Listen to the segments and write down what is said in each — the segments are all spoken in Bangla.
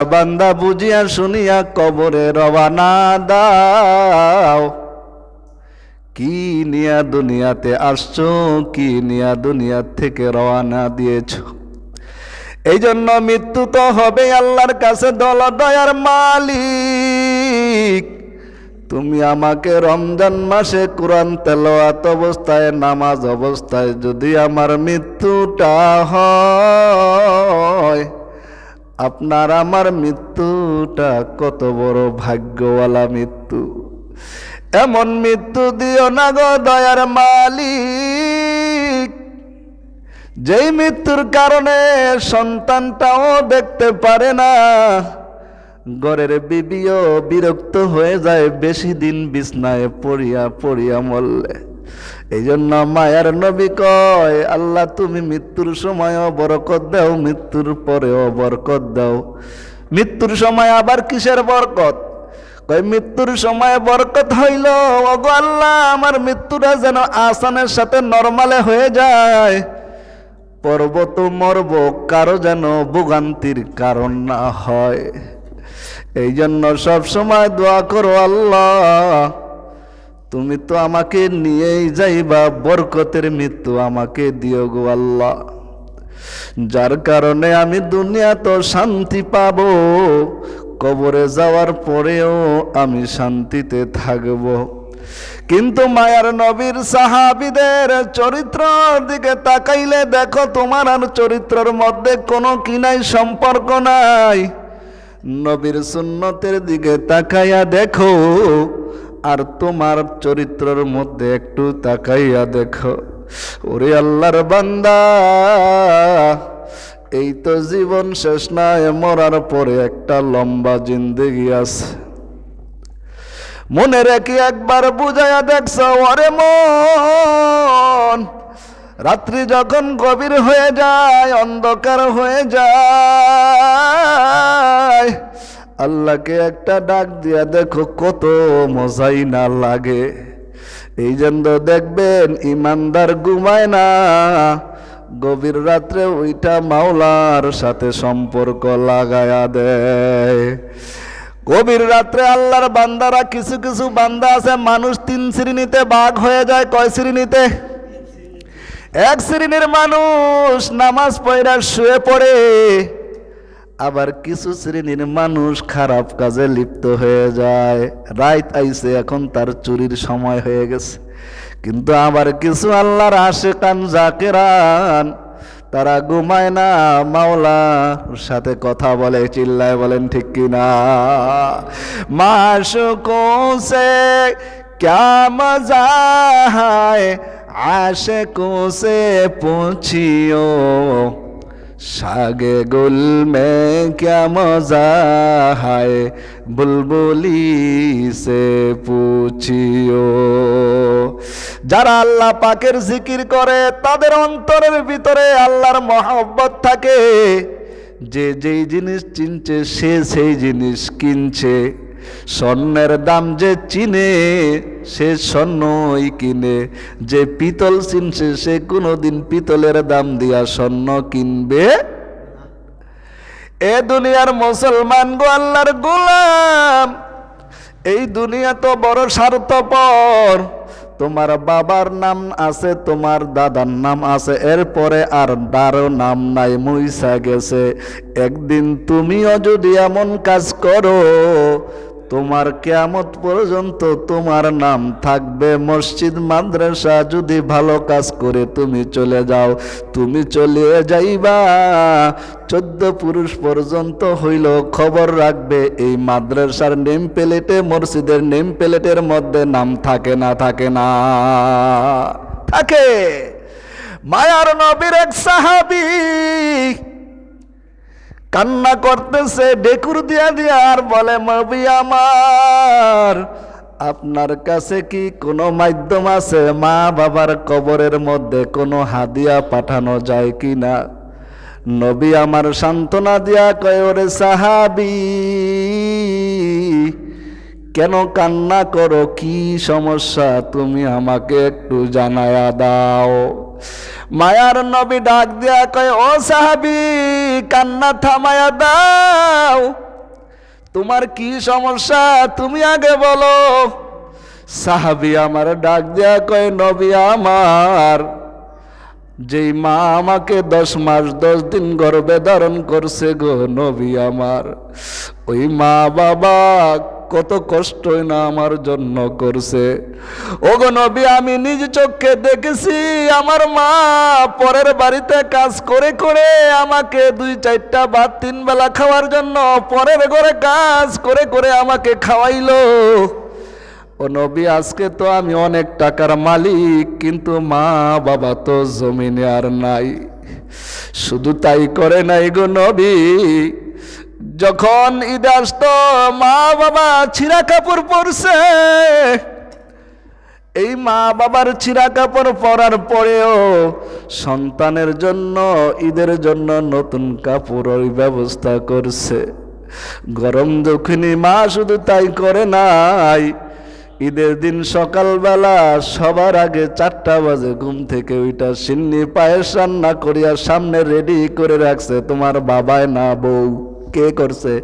বান্দা বুঝিয়া শুনিয়া কবরে রবানা দাও। কি নিয়া দুনিয়াতে আসছো, কি নিয়া দুনিয়া থেকে রওয়ানা দিয়েছ? এই জন্য মৃত্যু তো হবে আল্লাহর কাছে, দল দয়ার মালিক। তুমি আমাকে রমজান মাসে কোরআন তেলাওয়াত অবস্থায়, নামাজ অবস্থায় যদি আমার মৃত্যুটা হয় আপনার আমার মৃত্যুটা কত বড় ভাগ্যওয়ালা মৃত্যু। এমন মৃত্যু দিও না গো দয়ার মালিক। যেই মৃত্যুর কারণে সন্তানটাও দেখতে পারে না, ঘরের বিবিও বিরক্ত হয়ে যায়, বেশি দিন বিছনায় পড়িয়া পড়িয়া মরলে। এই জন্য মায়ার নবী কয়, আল্লাহ তুমি মৃত্যুর সময়ও বরকত দাও, মৃত্যুর পরেও বরকত দাও। মৃত্যুর সময় আবার কিসের বরকত? কয়, মৃত্যুর সময় বরকত হইল, ওগো আল্লাহ, আমার মৃত্যুটা যেন আসানের সাথে নরমালে হয়ে যায়। পর্বত মরব, কারও যেন ভোগান্তির কারণ না হয়। এই জন্য সব সময় দোয়া করো আল্লাহ। তুমি তো আমাকে নিয়েই যাইবা, বরকতের মৃত্যু আমাকে দিও গো আল্লাহ। যার কারণে আমি দুনিয়া তো শান্তি পাবো, কবরে যাওয়ার পরেও আমি শান্তিতে থাকব। কিন্তু মায়ার নবীর সাহাবিদের চরিত্র দিকে তাকাইলে দেখো, তোমার আর চরিত্রের মধ্যে কোনো কি নাই, সম্পর্ক নাই। নবীর সুন্নতের দিকে তাকাইয়া দেখো আর তোমার চরিত্রের মধ্যে একটু তাকাইয়া দেখো। ওরে আল্লাহর বান্দা, এই তো জীবন শেষ নাই, মরার পরে একটা লম্বা জিন্দেগি আছে। মনে রেখে একবার বুঝাইয়া দেখছ, ওরে মন, রাত্রি যখন গভীর হয়ে যায়, অন্ধকার হয়ে যায়। আল্লাহকে একটা ডাক দিয়া দেখো কত মজাই না লাগে। এই জন্য দেখবেন ইমানদার ঘুমায় না। গভীর রাত্রে ওইটা মাওলার সাথে সম্পর্ক লাগায়া দেয়। গভীর রাত্রে আল্লাহর বান্দারা কিছু কিছু বান্দা আছে, মানুষ তিন শ্রেণীতে বাঘ হয়ে যায়, কয় শ্রেণীতে? এক শ্রেণির মানুষ নামাজ পয়রা শুয়ে পড়ে। আবার কিছু শ্রেণির মানুষ খারাপ কাজে লিপ্ত হয়ে যায়। রাইত আইছে, এখন তার চুরির সময় হয়ে গেছে। কিন্তু আবার কিছু আল্লাহর আশেকান, জাকেরান, তারা ঘুমায় না। মাওলার সাথে কথা বলে, চিল্লায় বলেন, ঠিক কিনা মাশুকো সে ক্যা মজা হায় আশেকো সে পুছিও সাগে গুল মে ক্যা মজা হায়? বুলবুলি সে পুছিও। যারা আল্লাহ পাকের জিকির করে, তাদের অন্তরের ভিতরে আল্লাহর মহব্বত থাকে। যে যেই জিনিস চিনছে, সে সেই জিনিস কিনছে। স্বর্ণের দাম যে চিনে, সে স্বর্ণই কিনে। যে পিতল চিনছে, সে কোনোদিন পিতলের দাম দিয়া স্বর্ণ কিনবে এ দুনিয়ার মুসলমান গো আল্লাহর গোলাম, এই দুনিয়া তো বড় স্বার্থপর। তোমার বাবার নাম আছে, তোমার দাদার নাম আছে, এরপরে আর দারও নাম নাই মুইসা গেছে। একদিন তুমিও যদি এমন কাজ করো তোমার কেয়ামত পর্যন্ত তোমার নাম থাকবে মসজিদ, মাদ্রাসা। যদি ভালো কাজ করে তুমি চলে যাও, তুমি চলে যাইবা। চোদ্দ পুরুষ পর্যন্ত হইল খবর রাখবে, এই মাদ্রাসার নেম প্লেটে, মসজিদের নেম প্লেটের মধ্যে নাম থাকে না থাকে না। থাকে। মায়ার নবীর এক সাহাবি কান্না করতেছে ডেকুর দিয়া দিয়া আর বলে, মবি আমার, আপনার কাছে কি কোনো মাধ্যম আছে? মা বাবার কবরের মধ্যে কোনো হাদিয়া পাঠানো যায় কি না? নবী আমার সান্ত্বনা দিয়া কয়, ওরে সাহাবি কেন কান্না করো? কি সমস্যা? তুমি আমাকে একটু জানায়া দাও। মায়ার নবী ডাক দিয়া কয়, ও সাহাবি, কান্না থামায়া দাও। তোমার কি সমস্যা? তুমি আগে বলো। সাহাবি আমার ডাক দেয়া কয়, নবী আমার, যেই মা আমাকে দশ মাস, দশ দিন গর্ভে ধারণ করছে গো, নবী আমার। ওই মা বাবা কত কষ্টই না আমার জন্য করছে। ও গো নবী, আমি নিজ চোখে দেখেছি, আমার মা পরের বাড়িতে কাজ করে করে আমাকে দুই চারটা বা তিন বেলা খাওয়ার জন্য পরের ঘরে কাজ করে করে আমাকে খাওয়াইলো। ও নবী, আজকে তো আমি অনেক টাকার মালিক, কিন্তু মা বাবা তো জমিনে আর নাই। শুধু তাই করে নাই গো নবী। যখন ঈদ আসতো, মা বাবা ছিঁড়া কাপড় পরছে। এই মা বাবার ছিঁড়া কাপড় পরার পরেও সন্তানের জন্য, ঈদের জন্য নতুন কাপড়ের ব্যবস্থা করছে। গরম দক্ষিণী মা শুধু তাই করে নাই, ঈদের দিন সকালবেলা সবার আগে চারটা বাজে ঘুম থেকে ওইটা সিন্নি পায়েস রান্না করিয়া সামনে রেডি করে রাখছে তোমার বাবায় না বউ। কে করছে?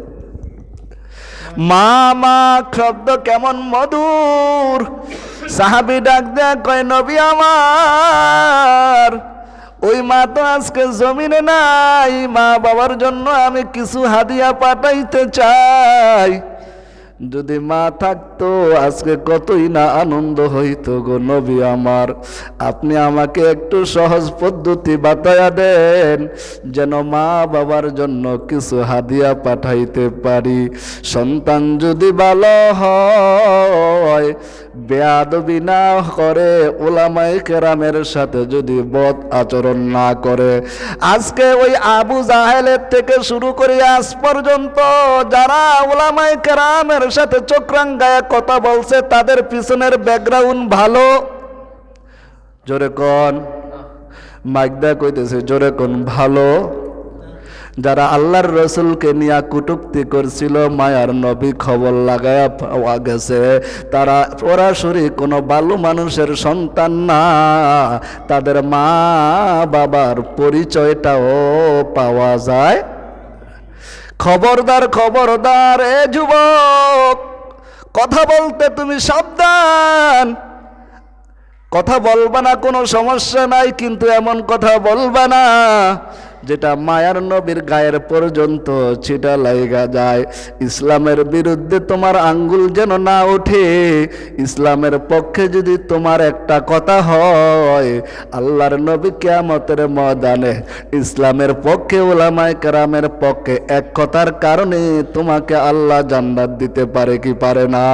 মা মা শব্দ কেমন মধুর। সাহাবি ডাক দেয়া কয়, নবী আমার, ওই মা তো আজকে জমিনে নাই। মা বাবার জন্য আমি কিছু হাদিয়া পাঠাইতে চাই। যদি মা আজকে কতই না আনন্দ হইতো গো নবী আমার। আপনি আমাকে একটু সহজ পদ্ধতি বাতায়া দেন, যেন মা বাবার জন্য কিছু হাদিয়া পাঠাইতে পারি। সন্তান যদি ভালো হয়, বেয়াদবি না করে ওলামাই কেরামের সাথে যদি বদ আচরণ না করে। আজকে ওই আবু জাহেলের থেকে শুরু করে, আজ পর্যন্ত যারা ওলামাই কেরামের সাথে চক্রাঙ্গায় কথা বলছে, তাদের পিছনের ব্যাকগ্রাউন্ড ভালো। জোরে কন। মাইকদা কইতেছে, জোরে কোন, ভালো। যারা আল্লাহর রসুলকে নিয়ে কুটুক্তি করছিল, মায়ার নবী খবর লাগায়া পাওয়া গেছে। তারা সরাসরি কোনো বালু মানুষের সন্তান না, তাদের মা বাবার পরিচয়টাও পাওয়া যায়। খবরদার খবরদার, এ যুবক! কথা বলতে তুমি সাবধান। কথা বলবা না, কোনো সমস্যা নাই, কিন্তু এমন কথা বলবা না। যেটা মায়ার নবীর গায়ের পর্যন্ত ছিটা লাইগা যায়। ইসলামের বিরুদ্ধে তোমার আঙ্গুল যেন না ওঠে, ইসলামের পক্ষে যদি তোমার একটা কথা হয়, আল্লাহর নবী কেয়ামতের ময়দানে ইসলামের পক্ষে ওলামায় কেরামের পক্ষে এক কথার কারণে তোমাকে আল্লাহ জান্নাত দিতে পারে কি পারে না।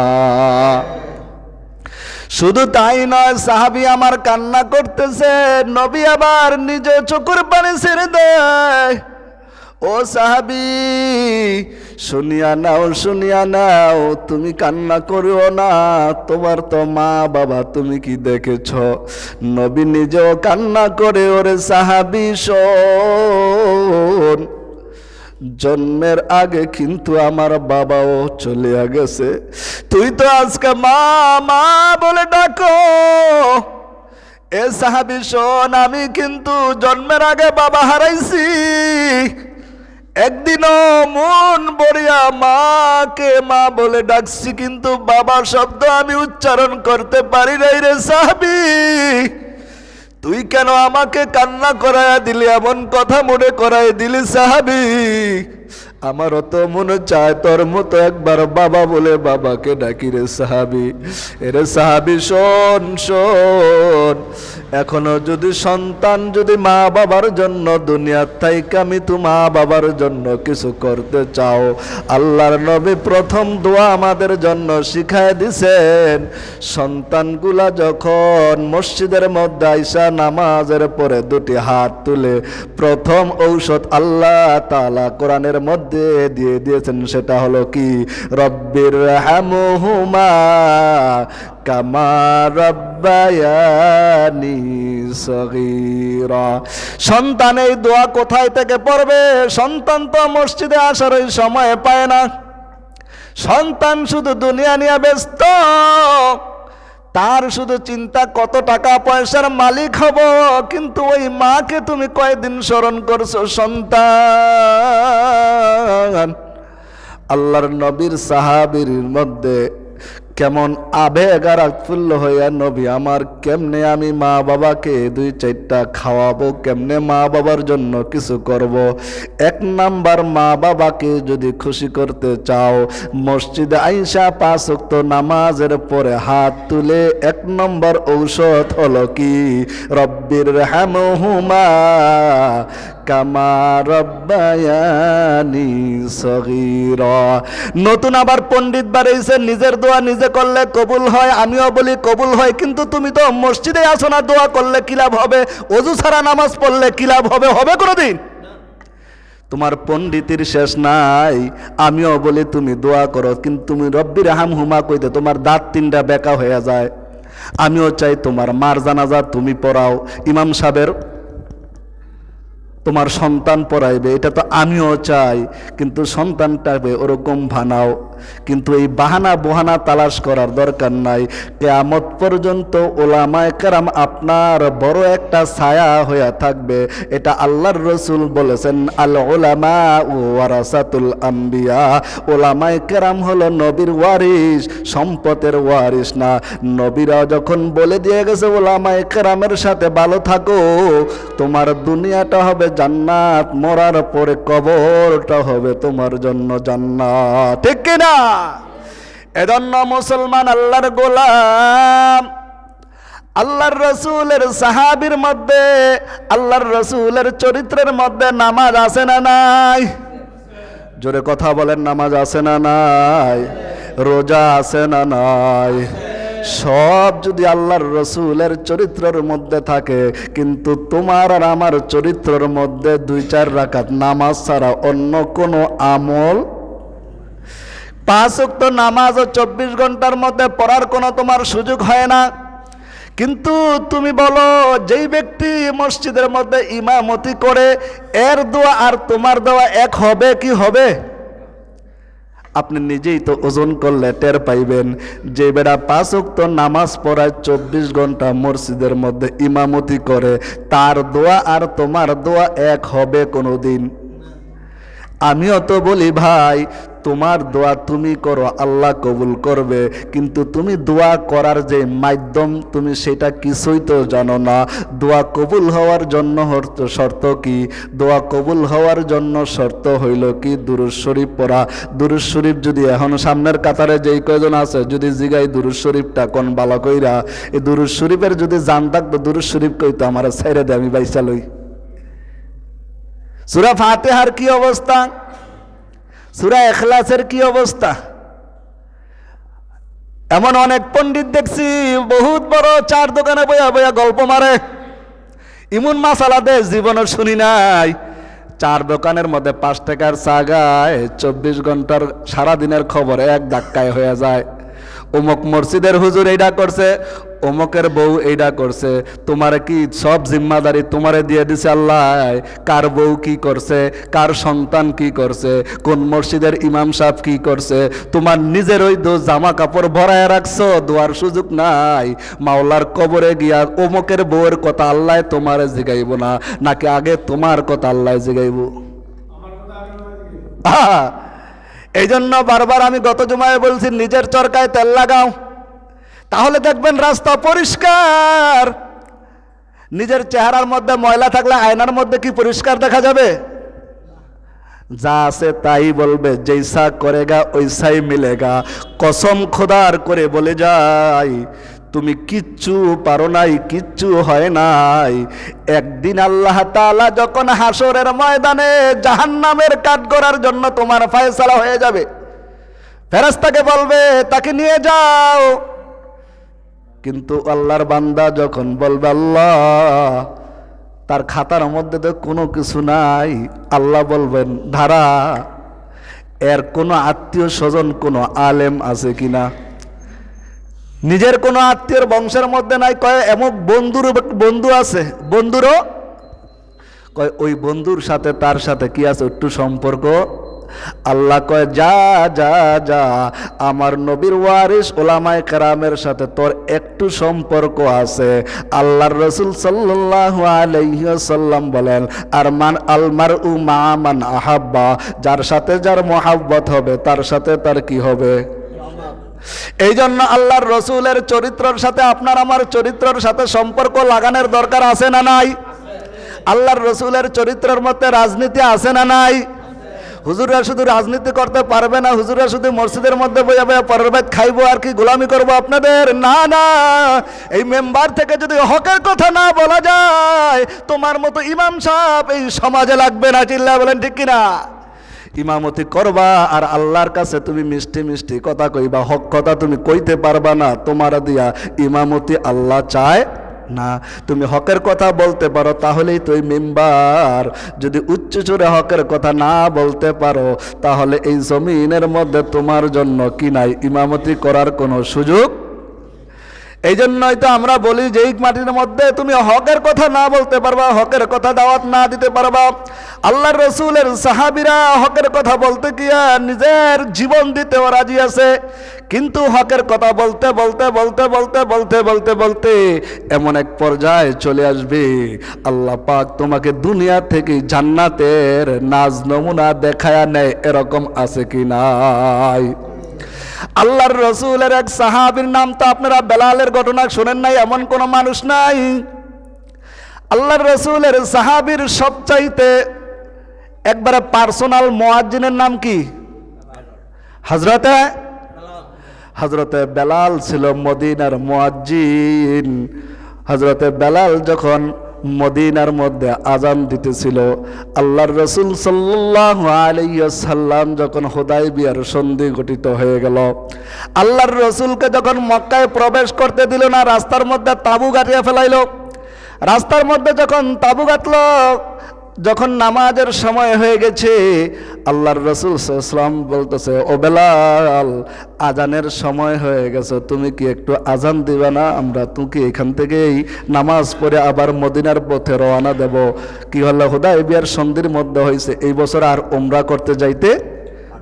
শুধু তাই নয়, সাহাবি আমার কান্না করতেছে, নবী আবার নিজে চকুর পানি ছেড়ে দেয়। ও সাহাবি, শুনিয়া নাও শুনিয়া নাও, তুমি কান্না করিও না, তোমার তো মা বাবা তুমি কি দেখেছ? নবী নিজেও কান্না করে, ওরে সাহাবি, শোন। জন্মের আগে কিন্তু আমার বাবাও চলে গেছে। তুই তো আজকে মা মা বলে ডাকো। এ সাহাবি, শোন, আমি কিন্তু জন্মের আগে বাবা হারাইছি। একদিনও মন বড়িয়া মাকে মা বলে ডাকছি, কিন্তু বাবা শব্দ আমি উচ্চারণ করতে পারি নাই রে সাহাবি। তুই কেন আমাকে কান্না করাইয়া দিলি? এমন কথা মনে করাই দিলি সাহাবি। আমার তো মনে চায় তোর মতো একবার বাবা বলে বাবাকে ডাকি রে সাহাবি। এরে সাহাবি, শোন শোন। এখনও যদি সন্তান যদি মা বাবার জন্য দুনিয়ার থাইকে আমি তো মা বাবার জন্য কিছু করতে চাও, আল্লাহর নবী প্রথম দোয়া আমাদের জন্য শিখায় দিছেন, সন্তানগুলা যখন মসজিদের মধ্যে আইসা নামাজের পরে দুটি হাত তুলে প্রথম ঔষধ আল্লাহ তালা কোরআনের মধ্যে দিয়ে দিয়েছেন, সেটা হলো কি? রব্বির হামুহুমা সন্তান এই দোয়া কোথায় থেকে পড়বে? সন্তান তো মসজিদে আসার ওই সময় পায় না। সন্তান শুধু দুনিয়া নিয়ে ব্যস্ত। তার শুধু চিন্তা, কত টাকা পয়সার মালিক হব? কিন্তু ওই মাকে তুমি কয়দিন স্মরণ করছ, সন্তান? আল্লাহর নবীর সাহাবির মধ্যে কেমন আবেগ আর উৎফুল্ল হইয়া নবী, আমার কেমনে আমি মা বাবাকে দুই চারটা খাওয়াবো? কেমনে মা বাবার জন্য কিছু করব? এক নাম্বার মা বাবাকে যদি খুশি করতে চাও, মসজিদে আইসা পাঁচ ওয়াক্ত নামাজের পরে হাত তুলে এক নম্বর ঔষধ হলো কি? রব্বির হামহুমা নতুন আবার পণ্ডিত বাড়াইছে, নিজের দোয়া নিজে করলে কবুল হয়, আমিও বলি কবুল হয়, কিন্তু তুমি তো মসজিদে আসো না, দোয়া করলে কি লাভ হবে? অজু ছাড়া নামাজ পড়লে কি লাভ হবে? হবে কোনোদিন? তোমার পণ্ডিতির শেষ নাই, আমিও বলি তুমি দোয়া করো, কিন্তু তুমি রব্বির হাম হুমা কইতে তোমার দাঁত তিনটা বেকা হয়ে যায়। আমিও চাই তোমার মার জানাজা তুমি পড়াও। ইমাম সাহেবের তোমার সন্তান পড়াইবে এটা তো আমিও চাই কিন্তু সন্তানটাকে ওরকম বানাও। কিন্তু এই বাহানা বহানা তালাশ করার দরকার নাই। কেয়ামত পর্যন্ত ওলামায় কেরাম আপনার বড় একটা ছায়া হইয়া থাকবে। এটা আল্লাহর রসুল বলেছেন, আল ওলামা ও ওয়ারাসাতুল আম্বিয়া। ওলামায় কেরাম হলো নবীর ওয়ারিস সম্পদের ওয়ারিস না। নবীরা যখন বলে দিয়ে গেছে, ওলামায় কেরামের সাথে ভালো থাকো, তোমার দুনিয়াটা হবে জান্নাত, মরার পরে কবরটা হবে তোমার জন্য জান্নাত। ঠিক কিনা? এজন্য মুসলমান আল্লাহর গোলাম, আল্লাহর রসুলের সাহাবির মধ্যে, আল্লাহর রসুলের চরিত্রের মধ্যে নামাজ আছে না নাই? জোরে কথা বলেন, নামাজ আছে না নাই? রোজা আছে না নাই? সব যদি আল্লাহর রসুলের চরিত্রের মধ্যে থাকে, কিন্তু তোমার আর আমার চরিত্রের মধ্যে দুই চার রাকাত নামাজ ছাড়া অন্য কোনো আমল পাঁচ উক্ত নামাজ ও চব্বিশ ঘণ্টার মধ্যে পড়ার কোনো তোমার সুযোগ হয় না। কিন্তু তুমি বলো, যেই ব্যক্তি মসজিদের মধ্যে ইমামতি করে, এর দোয়া আর তোমার দোয়া এক হবে কি হবে? আপনি নিজেই তো ওজন করলে টের পাইবেন যে বেড়া পাঁচ উক্ত নামাজ পড়ায় চব্বিশ ঘণ্টা মসজিদের মধ্যে ইমামতি করে, তার দোয়া আর তোমার দোয়া এক হবে কোনো দিন আমিও তো বলি ভাই, তোমার দোয়া তুমি করো, আল্লাহ কবুল করবে। কিন্তু তুমি দোয়া করার যে মাধ্যম, তুমি সেটা কিছুই তো জানো না। দোয়া কবুল হওয়ার জন্য শর্ত কি? দোয়া কবুল হওয়ার জন্য শর্ত হইল কি? দুরুজ শরীফ পড়া। দুরুজ শরীফ যদি এখন সামনের কাতারে যেই কয়জন আছে, যদি জিগাই দুরুজ শরীফটা কোন বালা কইরা, এই দুরুজ শরীফের যদি জান থাকতো দুরুজ শরীফ কইতো, আমার ছেড়ে দে, আমি বাইসা লই। সুরা ফাতেহার কি অবস্থা? সুরা এখলাসের কি অবস্থা? এমন অনেক পণ্ডিত দেখছি, বহুত বড় চার দোকানে বইয়া বইয়া গল্প মারে। ইমন মাসালা দে জীবনের শুনি নাই। চার দোকানের মধ্যে পাঁচ টাকার চা গায় চব্বিশ ঘণ্টার সারাদিনের খবর এক ধাক্কায় হয়ে যায়। অমুক মসজিদের হুজুর এইটা করছে অমুকের বউ এইটা করছে, তোমার কি সব জিম্মাদারি তোমারে দিয়ে দিছে আল্লাহ? কার বউ কি করছে? কার সন্তান কি করছে? কোন মসজিদের ইমাম সাহেব কি করছে? তোমার নিজের ওই দো জামা কাপড় ভরায় রাখছো, দোয়ার সুযোগ নাই। মাওলার কবরে গিয়া অমুকের বউয়ের কথা আল্লাহ তোমারে জিগাইব না, নাকি আগে তোমার কথা আল্লাহ জিগাইব? এই জন্য বারবার আমি গত জমায় বলছি, নিজের চরকায় তেল লাগাও। তাহলে দেখবেন রাস্তা পরিষ্কার। নিজের চেহারার মধ্যে ময়লা থাকলে আয়নার মধ্যে কি পরিষ্কার দেখা যাবে? যা আছে তাই বলবে জৈসা করেগা ওইসাই মিলেগা। কসম খোদার করে বলে যাই, তুমি কিচ্ছু পারো নাই, কিচ্ছু হয় নাই। একদিন আল্লাহ তাআলা যখন হাসরের ময়দানে জাহান্নামের কাঠ করার জন্য তোমার ফায়সালা হয়ে যাবে ফেরাস্তাকে বলবে, তাকে নিয়ে যাও। কিন্তু আল্লাহর বান্দা যখন বলবে, আল্লাহ, তার খাতার মধ্যে তো কোনো কিছু নাই। আল্লাহ বলবেন, ধারা, এর কোনো আত্মীয় স্বজন, কোনো আলেম আছে কিনা? নিজের কোনো আত্মীয়র বংশের মধ্যে নাই, কয় এমন বন্ধুর বন্ধু আছে। বন্ধুরও? কয়, ওই বন্ধুর সাথে, তার সাথে কি আছে? একটু সম্পর্ক? আল্লাহ কয়, যা যা যা, আমার নবীর ওয়ারিস ওলামায় কারামের সাথে তোর একটু সম্পর্ক আছে। আল্লাহর রসুল সাল্লাহ আলাইসাল্লাম বলেন, আর মান আলমার উ মা মান আহাব্বা, যার সাথে যার মহাব্বত হবে, তার সাথে তার কি হবে? এই জন্য আল্লাহর রসুলের চরিত্রের সাথে আপনার আমার চরিত্রের সাথে সম্পর্ক লাগানোর দরকার আছে না নাই? আল্লাহর রসুলের চরিত্রের মধ্যে রাজনীতি আছে না নাই? হুজুররা শুধু রাজনীতি করতে পারবে না হুজুররা শুধু মসজিদের মধ্যে বইয়া বইয়া পরের খাইবো আর কি গোলামি করব আপনাদের? না না। এই মেম্বার থেকে যদি হকের কথা না বলা যায়, তোমার মতো ইমাম সাহেব এই সমাজে লাগবে না চিল্লা বলেন ঠিক কিনা? ইমামতি করবা আর আল্লাহর কাছে তুমি মিষ্টি মিষ্টি কথা কইবা, হক কথা তুমি কইতে পারবা না, তোমার দিয়া ইমামতি আল্লাহ চায়। না। তুমি হকের কথা বলতে পারো, তাহলেই তুই মেম্বার। যদি উচ্চ চুরে হকের কথা না বলতে পারো, তাহলে এই জমিনের মধ্যে তোমার জন্য কি নাই? ইমামতি করার কোনো সুযোগ এই জন্যই তো আমরা বলি যে মাটির মধ্যে তুমি হকের কথা না বলতে পারবা, হকের কথা দাওয়াত না দিতে পারবা। আল্লাহর রসুলের সাহাবিরা হকের কথা বলতে গিয়া নিজের জীবন দিতেও রাজি আছে। কিন্তু হকের কথা বলতে বলতে বলতে বলতে বলতে বলতে বলতে এমন এক পর্যায়ে চলে আসবে। আল্লাহ পাক তোমাকে দুনিয়া থেকে জান্নাতের নাজ নমুনা দেখায় নেয়, এরকম আছে কি নাই? আল্লাহর রসুলের এক সাহাবির নাম তো আপনারা বেলালের ঘটনা শোনেন নাই, এমন কোন মানুষ নাই। আল্লাহর রসুলের সাহাবির সবচাইতে একবারে পার্সোনাল মোয়াজ্জিনের নাম কি? হজরতে হজরতে বেলাল ছিল মদিনার মোয়াজ্জিন। হজরতে বেলাল যখন মদিনার মধ্যে আজান দিতেছিল। আল্লাহর রসুল সাল্লাহ আলাইসাল্লাম যখন হোদাই বিয়ার সন্ধি গঠিত হয়ে গেল, আল্লাহর রসুলকে যখন মক্কায় প্রবেশ করতে দিল না, রাস্তার মধ্যে তাঁবু গাঁটিয়ে ফেলাইল। রাস্তার মধ্যে যখন তাঁবু গাঁথল যখন নামাজের সময় হয়ে গেছে, আল্লাহর রসুল ইসলাম বলতেছে, ও বেলাল, আজানের সময় হয়ে গেছে, তুমি কি একটু আজান দিবে না? আমরা তুমি এখান থেকেই নামাজ পড়ে আবার মদিনার পথে রওনা দেব। কি হলো হুদা বিয়ার সন্ধির মধ্যে হয়েছে এই বছর আর ওমরা করতে যাইতে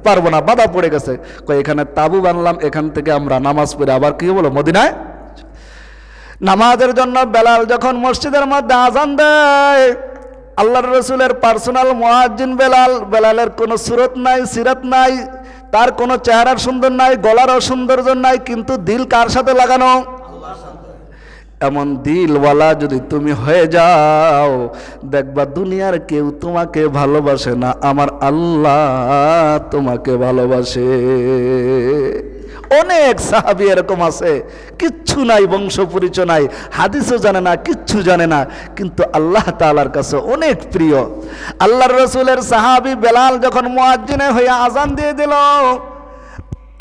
পারব না, বাধা পড়ে গেছে। কই এখানে তাবু বানলাম, এখান থেকে আমরা নামাজ পড়ে আবার কি বলো মদিনায়? নামাজের জন্য বেলাল যখন মসজিদের মধ্যে আজান দেয় আল্লাহর রসুলের পার্সোনাল মোয়াজ্জিন বেলাল, বেলালের কোনো সুরত নাই, সিরত নাই, তার কোনো চেহারার সুন্দর নাই, গলারও সৌন্দর্য নাই, কিন্তু দিল কার সাথে লাগানো? এমন দিলওয়ালা যদি তুমি হয়ে যাও, দেখবা দুনিয়ার কেউ তোমাকে ভালোবাসে না, আমার আল্লাহ তোমাকে ভালোবাসে। অনেক সাহাবি এরকম আছে, কিচ্ছু নাই, বংশ পরিচয় নাই, হাদিসও জানে না, কিচ্ছু জানে না, কিন্তু আল্লাহ তালার কাছে অনেক প্রিয়। আল্লাহর রসুলের সাহাবি বেলাল যখন মোয়াজ্জিনে হয়ে আজান দিয়ে দিল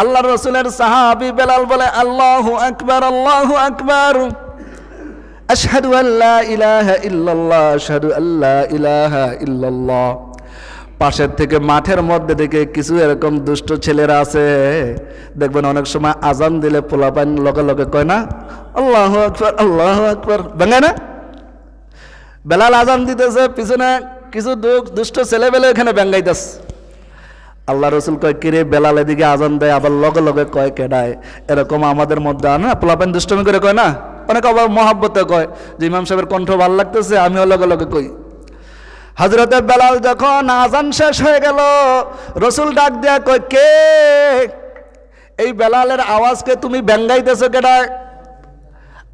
আল্লাহ রসুলের সাহাবি বেলাল বলে, আল্লাহ আকবার আল্লাহ আকবার। আশহাদু আল্লাহ ইলাহা ইল্লাল্লাহ, আশহাদু আল্লা ইলাহা ইল্লাল্লাহ। পাশের থেকে মাঠের মধ্যে থেকে কিছু এরকম দুষ্ট ছেলেরা আছে, দেখবেন অনেক সময় আজান দিলে পোলাপান লগে লগে কয় না, আল্লাহ আকবর আল্লাহ আকবর ভেঙে না? বেলাল আজান দিতেছে, পিছনে কিছু দুষ্ট ছেলেবেলে এখানে ব্যাঙ্গাইতেছে আল্লাহ রসুল কয় কিরে বেলাল এদিকে আজান দেয়? আবার লগে লগে কয়, কেডায়? এরকম আমাদের মধ্যে আনা, পোলাপান দুষ্টমি করে কয় না? অনেক আবার মহাব্বতে কয় যে ইমাম সাহেবের কণ্ঠ ভালো লাগতেছে, আমিও লগে লগে কই। হজরতে বেলাল যখন আজান শেষ হয়ে গেল, রসুল ডাক দেয়া কয়, কে? এই বেলালের আওয়াজকে তুমি ব্যঙ্গাইতেছো কেডায়?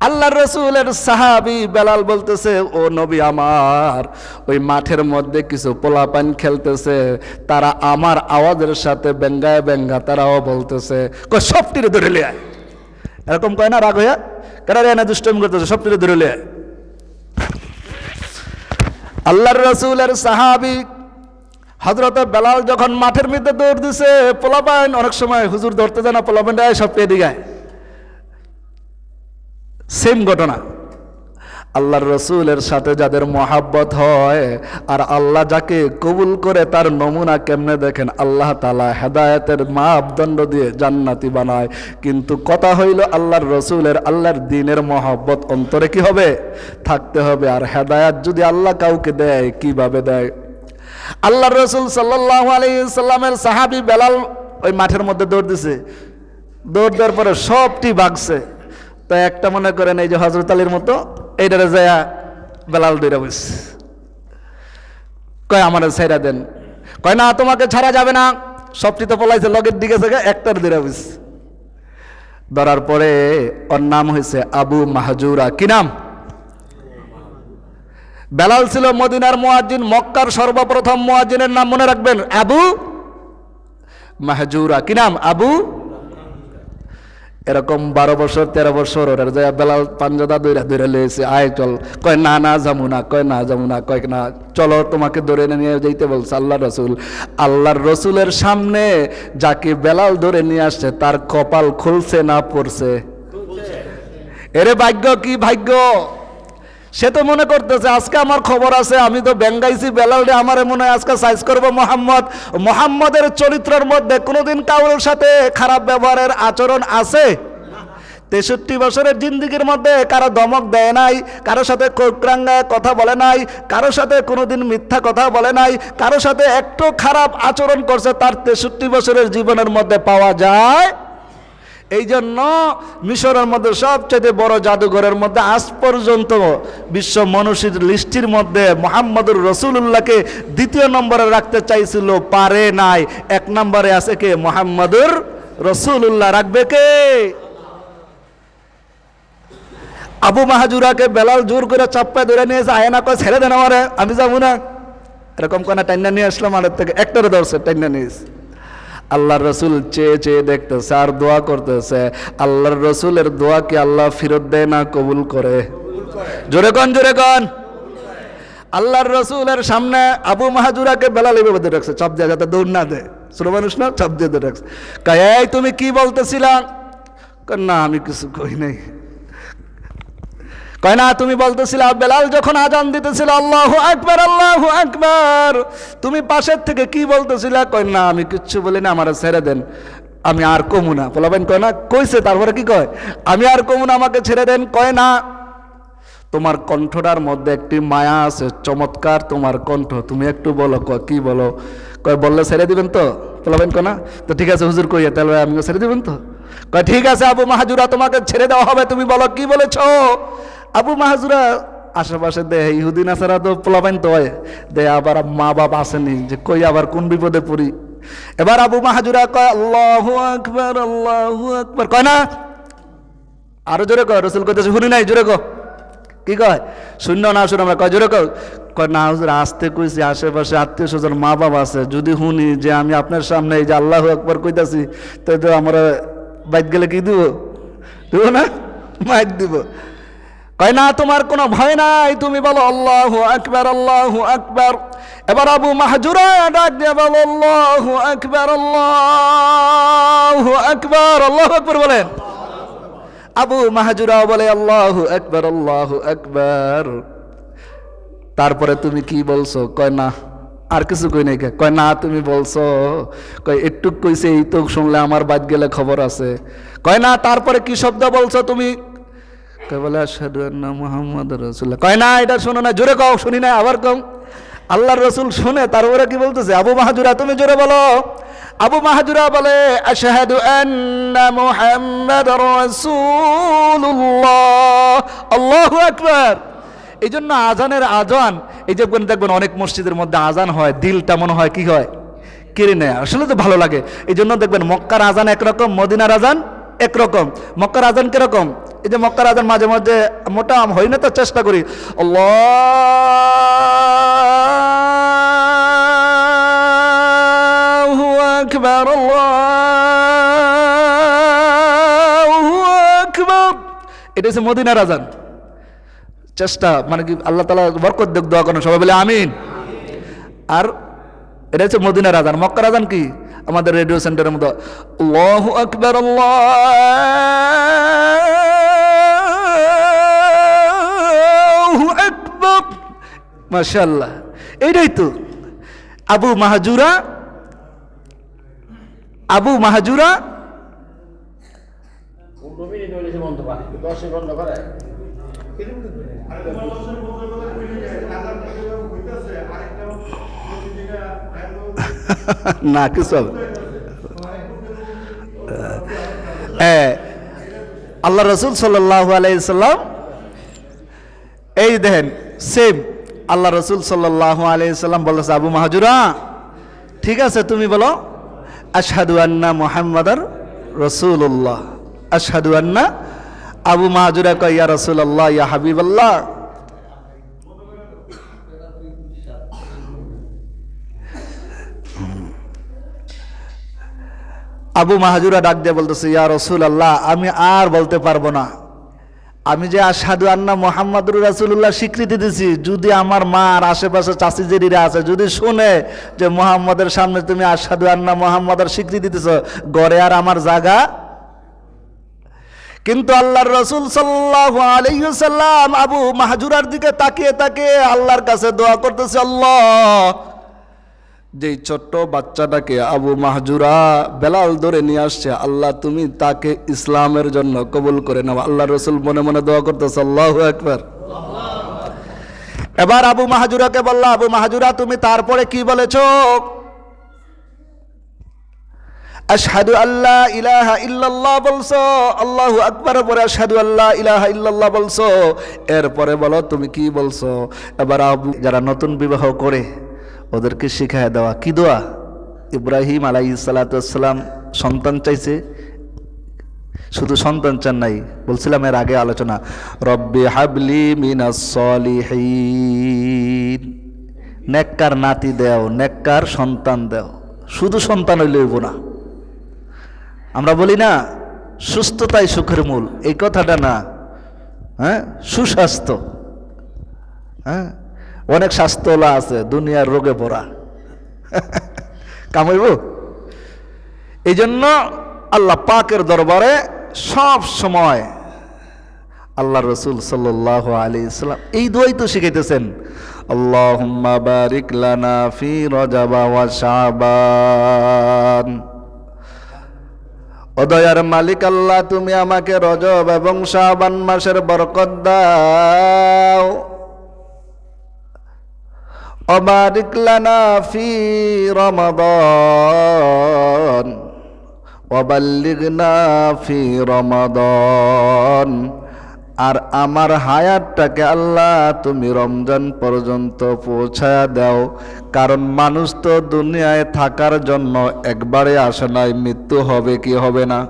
আল্লাহ রসুলের সাহাবি বেলাল বলতেছে, ও নবী আমার, ওই মাঠের মধ্যে কিছু পোলাপান খেলতেছে, তারা আমার আওয়াজের সাথে ব্যঙ্গায় ব্যঙ্গা, তারাও বলতেছে কই সবটিরে ধরে লিয়ে আয়। এরকম কয় না, রাগ হইয়া? কেন এনে না দুষ্টমি করতেছে? তুলে ধরে। আল্লাহর রসুলের সাহাবি হজরত বেলাল যখন মাঠের মধ্যে দৌড় দিছে, পোলাপাইন, অনেক সময় হুজুর ধরতে যায় না পোলাপাইন সব দিগায়। সেম ঘটনা। আল্লাহর রসুলের সাথে যাদের মহাব্বত হয়, আর আল্লাহ যাকে কবুল করে তার নমুনা কেমনে দেখেন? আল্লাহ তালা হেদায়তের মাপদণ্ড দিয়ে জান্নাতি বানায়। কিন্তু কথা হইল আল্লাহর রসুলের, আল্লাহর দিনের মহাব্বত অন্তরে কি হবে? থাকতে হবে। আর হেদায়াত যদি আল্লাহ কাউকে দেয়, কীভাবে দেয়? আল্লাহ রসুল সাল্লাহ আলী সাল্লামের সাহাবি বেলাল ওই মাঠের মধ্যে দৌড় দিছে। দৌড় দেওয়ার পরে সবটি বাগছে। তো একটা মনে করেন এই যে হজরত আলীর মতো এইটারে যায় বেলাল দৌড়া বসছে কয়, আমার ছেড়া দেন। কয়, না, তোমাকে ছাড়া যাবে না। সবটি তো পলাইছে, লগের দিকে একটার দৌড়া বসছে ধরার পরে ওর নাম হয়েছে আবু মাহাজুরা। কি নাম? বেলাল ছিল মদিনার মোয়াজ্জিন, মক্কার সর্বপ্রথম মোয়াজ্জিনের নাম মনে রাখবেন, আবু মাহাজুরা। কি নাম? আবু এরকম বারো বছর, তেরো বছর ওরা যায় বেলাল পাঞ্জাদা দৈরা দৈরা লেগেছে আয় চল। কয়, না না যাব না। কয়, না যাব না। কয়, না, চলো, তোমাকে ধরে নিয়ে যাইতে বলছে আল্লাহ রসুল। আল্লাহর রসুলের সামনে যাকে বেলাল ধরে নিয়ে আসছে, তার কপাল খুলছে না পড়ছে? এরে ভাগ্য কি ভাগ্য? সে তো মনে করতেছে, আজকে আমার খবর আছে, আমি তো বেঙ্গাইছি বেলাল আমার মনে হয় আজকে সাইজ করব মোহাম্মদ। মোহাম্মদের চরিত্রের মধ্যে কোনোদিন কাউর সাথে খারাপ ব্যবহারের আচরণ আছে? তেষট্টি বছরের জিন্দিগির মধ্যে কারও দমক দেয় নাই, কারও সাথে কোকরাঙ্গায় কথা বলে নাই, কারও সাথে কোনোদিন মিথ্যা কথা বলে নাই, কারও সাথে একটু খারাপ আচরণ করছে, তার তেষট্টি বছরের জীবনের মধ্যে পাওয়া যায় এই জন্য মিশরের মধ্যে সবচেয়ে বড় জাদুঘরের মধ্যে আজ পর্যন্ত বিশ্ব মনুষ্যের লিস্টির মধ্যে মোহাম্মদুর রসুল্লাহকে দ্বিতীয় নম্বরে রাখতে চাইছিল, পারে নাই। এক নম্বরে আছে কে? মোহাম্মদুর রসুল্লাহ রাখবে কে? আবু মাহাজুরাকে বেলাল জোর করে চাপ্পায় ধরে নিয়েছে আয়না কয়, ছেড়ে দেন আমারে, আমি যাব না। এরকম কোন টাইনা নিয়ে আসলাম আমাদের থেকে। একটারে ধরছে, টাইনা নিয়েছে আল্লাহর রসুল চেয়ে চেয়ে দেখতেছে আর দোয়া করতেছে। আল্লাহর রসুলের দোয়া কি আল্লাহ ফিরত দেয় না কবুল করে। জোরে কন জোরে কন। আল্লাহর রসুলের সামনে আবু মাহাজুরাকে বেলাল এইভাবে ধরে রাখছে চাপ দিয়ে যাতে দৌড় না দেয়। ছোট মানুষ না চাপ দিয়ে ধরে রাখছে। কয় তুমি কি বলতেছিলা? কয়, না আমি কিছু কই নাই। কয় না, তুমি বলতেছিলে বেলাল যখন আজান দিতেছিল, আল্লাহ আকবার আল্লাহ আকবার। তুমি পাশের থেকে কি বলতেছিলে? কয় না, আমি কিচ্ছু বলি না, আমার ছেড়ে দেন। আমি আর কমু না। বলাবেন, কয় না, কইছে, তারপরে কি কয়? আমি আর কমু না, আমাকে ছেড়ে দেন, কয় না। তোমার কণ্ঠটার মধ্যে একটি মায়া আছে, চমৎকার তোমার কণ্ঠ। তুমি একটু বলো ক কি বলো? কয়, বললে ছেড়ে দিবেন তো? বলাবেন, কয় না? তো ঠিক আছে, হুজুর কইয়া, তাহলে আমিও ছেড়ে দিবেন তো? কয়, ঠিক আছে, আবু মাহাজুরা, তোমাকে ছেড়ে দেওয়া হবে, তুমি বলো, কি বলেছ? আবু মাহাজুরা আশেপাশে দে ইহুদিন নাসারা তো পোলাবাইন তো হয়। দে, আবার মা বাপ আসেনি, যে কই আবার কোন বিপদে পড়ি? এবার আবু মাহাজুরা কয়, আল্লাহ আকবার, আল্লাহু আকবার। কয় না? আরও জোরে কয়, রসুল কইতেছে, শুনি নাই, জোরে কয় কি কয়? শূন্য না শুনে আমরা। কয়, জোরে কয় কয়, না, হুজুর, আসতে কইছি, আশেপাশে আত্মীয় স্বজন, মা বাবা আছে। যদি শুনি যে আমি আপনার সামনে এই যে আল্লাহ আকবর কইতাছি তো আমরা বাইক গেলে কি দিব? দিব না? মাইক দিব। কয়, না, তোমার কোনো ভয় নাই। তুমি বলো, আল্লাহ আকবার আল্লাহ আকবার। এবার আবু মাহজুরা ডাক দিয়ে বলো, আল্লাহ আকবার আল্লাহ আকবার। আল্লাহ আকবার বলেন। আবু মাহাজুরা বলে, আল্লাহ একবার আল্লাহ একবার তারপরে তুমি কি বলছো? কয়, না, আর কিছু কই নাই? কয়, না, তুমি বলছো। কয় একটু কইছে, এই তো শুনলে আমার বাদ গেলে খবর আছে। কয়, না, তারপরে কি শব্দ বলছো তুমি? কয় বলে মুহাম্মদ কয়, না, এটা শোনো না, জোরে কও, শুনি না, আবার কম। আল্লাহর রসুল শুনে তারপরে কি বলতেছে? আবু মাহাজুরা, তুমি জোরে বলো। আবু মাহাজুরা বলে, আশহাদু আন্না মুহাম্মাদার রাসূলুল্লাহ। এই জন্য আজানের আজান, এই যে দেখবেন অনেক মসজিদের মধ্যে আজান হয়, দিলটা মনে হয় কি হয়? কেড়ে নেয়, আসলে তো ভালো লাগে। এই জন্য দেখবেন, মক্কার আজান একরকম, মদিনার আজান একরকম। মক্কার আজান কীরকম? এই যে মক্কার আজান মাঝে মাঝে মোটা আম হয় না তো? চেষ্টা করি। আকবার আকবার। এটা হচ্ছে মদিনার আজান। চেষ্টা মানে কি আল্লাহ তালা বরকত দেখ, দোয়া করেন, সবাই বলে আমিন। আর এটা হচ্ছে মদিনার আজান। মক্কার আজান কি? আমাদের রেডিও সেন্টারের মতো। আল্লাহু আকবার, আল্লাহু মাশাআল্লাহ। এইটাই তো। আবু মাহাজুরা আবু মাহাজুরা, না, কিছু আল্লাহ রসুল আলাইসাল্লাম এই দেখেন সেম আল্লাহ রসুল সাল্লাহ আলাইসাল্লাম বলেছে আবু মাহাজুরা, ঠিক আছে, তুমি বলো, আশহাদু আন্না মোহাম্মদার রসুল্লাহ আশহাদু আন্না আবু মাহাজুরা কয় রসুল্লাহ ইয়া হাবিবাল্লাহ। আবু মাহাজুরা ডাক দিয়ে বলতেছে, ইয়া রসুল আল্লাহ আমি আর বলতে পারব না। আমি যে আসাদু আন্না মোহাম্মদুর রাসুল্লাহ স্বীকৃতি দিছি, যদি আমার মা আর আশেপাশে চাষিজেরিরা আছে, যদি শুনে যে মোহাম্মদের সামনে তুমি আসাদু আন্না মোহাম্মদের স্বীকৃতি দিতেছ গড়ে আর আমার জায়গা কিন্তু আল্লাহর রসুল সাল্লাহ আলাইসাল্লাম আবু মাহাজুরার দিকে তাকিয়ে তাকিয়ে আল্লাহর কাছে দোয়া করতেছে, আল্লাহ যেই ছোট্ট বাচ্চাটাকে আবু মাহজুরা বেলাল ধরে নিয়ে আসছে, আল্লাহ তুমি তাকে ইসলামের জন্য কবুল করে নাও। আল্লাহ রসুল মনে মনে দোয়া করতেছে, আল্লাহ একবার এবার আবু মাহাজুরাকে বললা, আবু মাহাজুরা, তুমি তারপরে কি বলেছ? আশহাদু আল্লাহ ইলাহা ইল্লাল্লাহ বলছো। আল্লাহু আকবার পরে আশহাদু আল্লাহ ইলাহা ইল্লাল্লাহ বলছো। এরপরে বলো, তুমি কি বলছো? এবার আবু, যারা নতুন বিবাহ করে ওদেরকে শিখায় দেওয়া। কি দোয়া? ইব্রাহিম আলাই সালাতাম সন্তান চাইছে? শুধু সন্তান চান নাই, বলছিলাম এর আগে আলোচনা। রব্বি হাবলি মিনাস সলিহিন। নেককার নাতি দেও, নেককার সন্তান দেও। শুধু সন্তান হইলে হইব না। আমরা বলি না, সুস্থতাই সুখের মূল। এই কথাটা না হ্যাঁ? সুস্বাস্থ্য। হ্যাঁ? অনেক স্বাস্থ্যলা আছে, দুনিয়ার রোগে পড়া কামাইব এই জন্য আল্লাহ পাকের দরবারে সব সময় আল্লাহ রসুল সাল্লাহ আলী ইসলাম এই দোয়াই তো শিখাইতেছেন অদয়ার মালিক আল্লাহ, তুমি আমাকে রজব এবং শাবান মাসের বরকত দাও। অবারিক লানা ফি রমাদান অবাল্লিগনা ফি রমাদান আর আমার হায়াতটাকে আল্লাহ তুমি রমজান পর্যন্ত পৌঁছায়া দাও। কারণ মানুষ তো দুনিয়ায় থাকার জন্য একবারে আসে নাই, মৃত্যু হবে কি হবে না?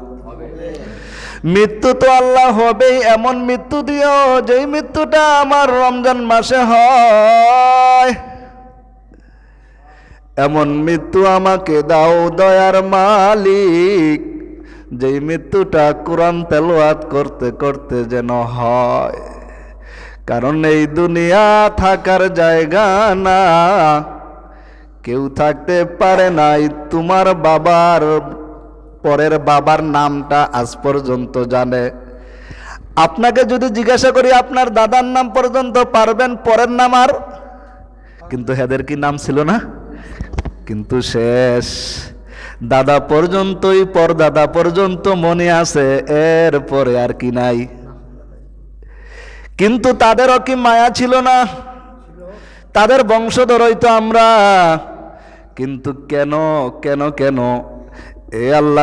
মৃত্যু তো আল্লাহ হবেই, এমন মৃত্যু দিও যেই মৃত্যুটা আমার রমজান মাসে হয়। এমন মৃত্যু আমাকে দাও দয়ার মালিক। যেই মৃত্যুটা কোরআন তেলোয়াত করতে করতে যেন হয়। কারণ এই দুনিয়া থাকার জায়গা না। কেউ থাকতে পারে নাই তোমার বাবার, পরের বাবার নামটা আজ পর্যন্ত জানে। আপনাকে যদি জিজ্ঞাসা করি, আপনার দাদার নাম পর্যন্ত পারবেন পরের নাম আর? কিন্তু হেদের কি নাম ছিল না? কিন্তু শেষ। দাদা পর্যন্তই পর দাদা পর্যন্ত মনে আছে এর পরে আর কি নাই। কিন্তু তাদেরও কি মায়া ছিল না? তাদের বংশধরই তো আমরা। কিন্তু কেন কেন কেন? এ আল্লাহ